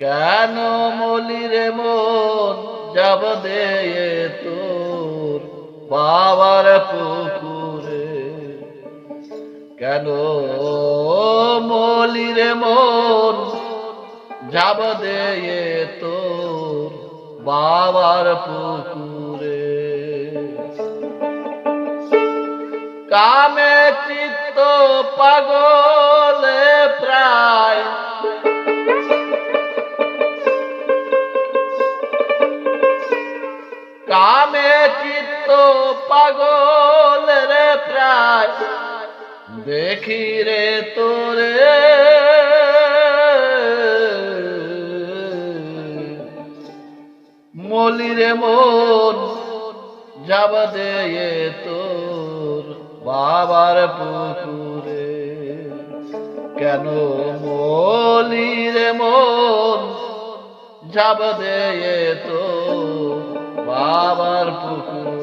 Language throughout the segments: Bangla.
কেন মলিরে মন যাব দে তোর বাবার পুকুরে? কেন মলিরে মন যাব দে তোর বাবার পুকুরে? কামে চিত্ত পাগলে প্রায় চিত্ত পাগল রে প্রায়। দেখি রে তোরে। মলিরে মন, যাব দে তোর বাবার পুকুরে। কেন মলিরে মন, যাব দে তো বাবার পুকুরে।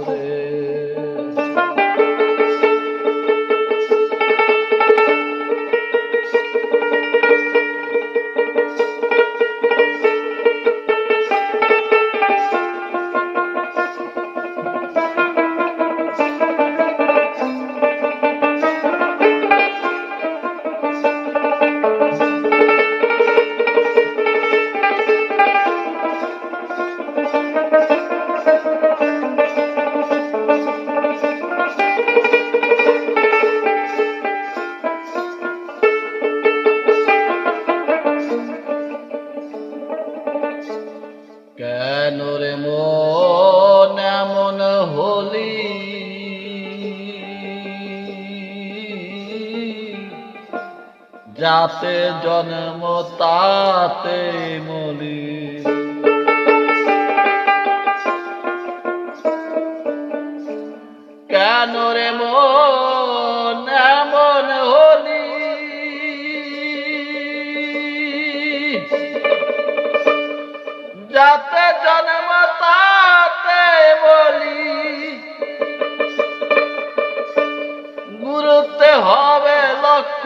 যাতে জন্ম তাতে মলি। কেন রে মন এমন হলি? যাতে জন্ম তাতে বলি গুরুতে হবে লক্ষ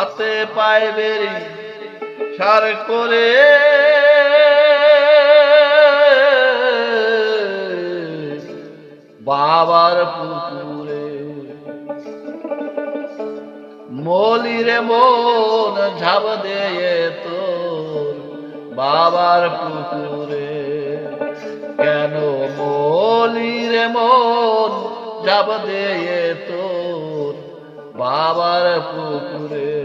হাতে পায়ে বেরি সার করে। বাবার পুকুরে মলিরে মন ঝাব দিয়ে তোর বাবার পুকুরে। কেন মলিরে মন ঝাব দিয়ে তোর বাবার পুকুরে?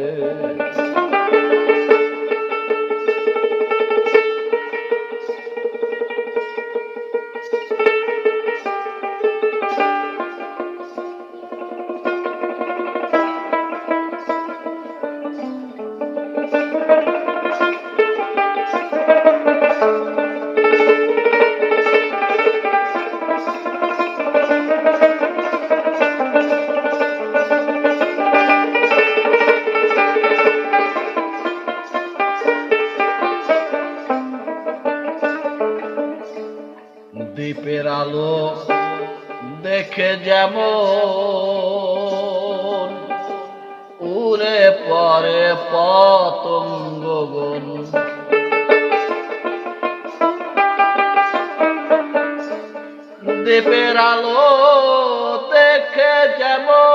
দ্বীপের আলো দেখে যেমন উড়ে পরে পতঙ্গগণ। দ্বীপের আলো দেখে যেমন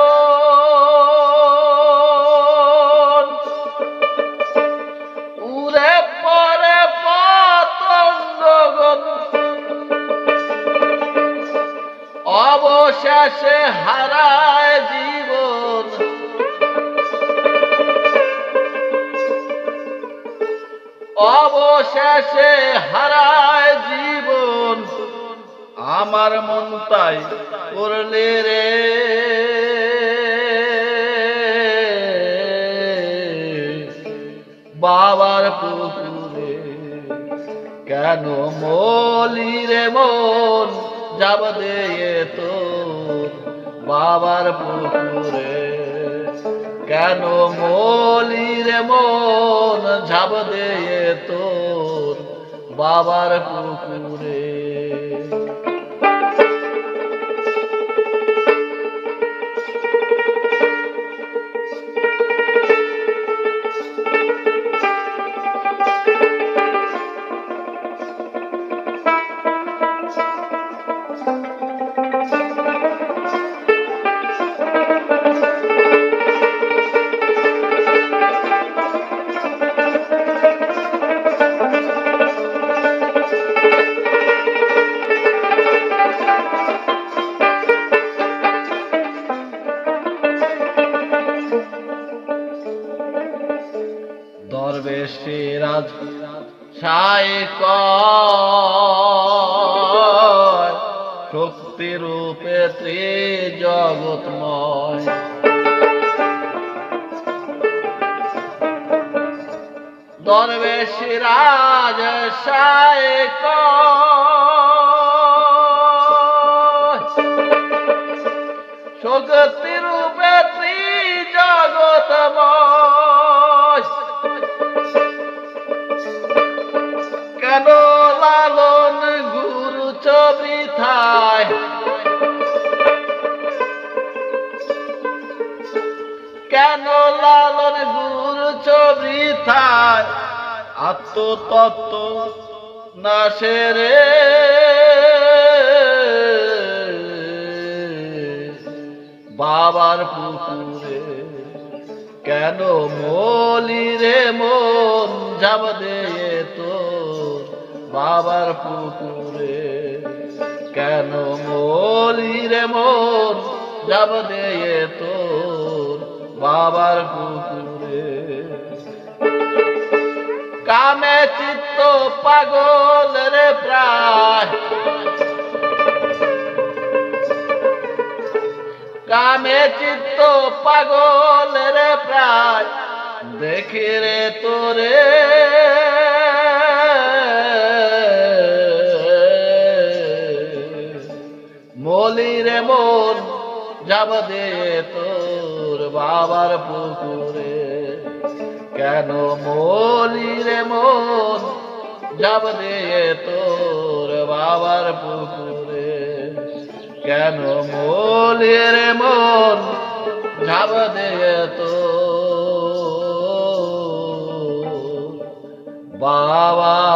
অবশেষে হারায় জীবন। অবশেষে হারায় জীবন। আমার মন তাই করলে রে। বাবার পুকুরে কেন মলি রে মন? যাব দিয়ে তো বাবার পুকুরে। কেন মলি রে মন ঝাপ দিয়ে তোর? বাবার পুকুরে দরবেশে রাজ ছায় কয় শক্তি রূপে ত্রিজগৎময়। দরবেশে রাজ ছায় শক্তি কেন লালন গুরু ছবি থায় কেন লালন গুরু ছবি থায় আত্মতত্ত্ব না সেরে বাবার পুকুরে কেন মলি রে মন যাব দে বাবার পুকুরে কেন মলি রে মন যাব দে তোর বাবার পুকুরে কামে চিত্ত পাগল রে প্রায়। কামে চিত্ত পাগল রে প্রায়। দেখে রে তোরে রে মন যাব দে তোর বাবার পুকুরে। কেন মলি মন যাব দে তোর বাবার পুকুরে? কেন মলির মন ঝাব দিয়ে তো বাবা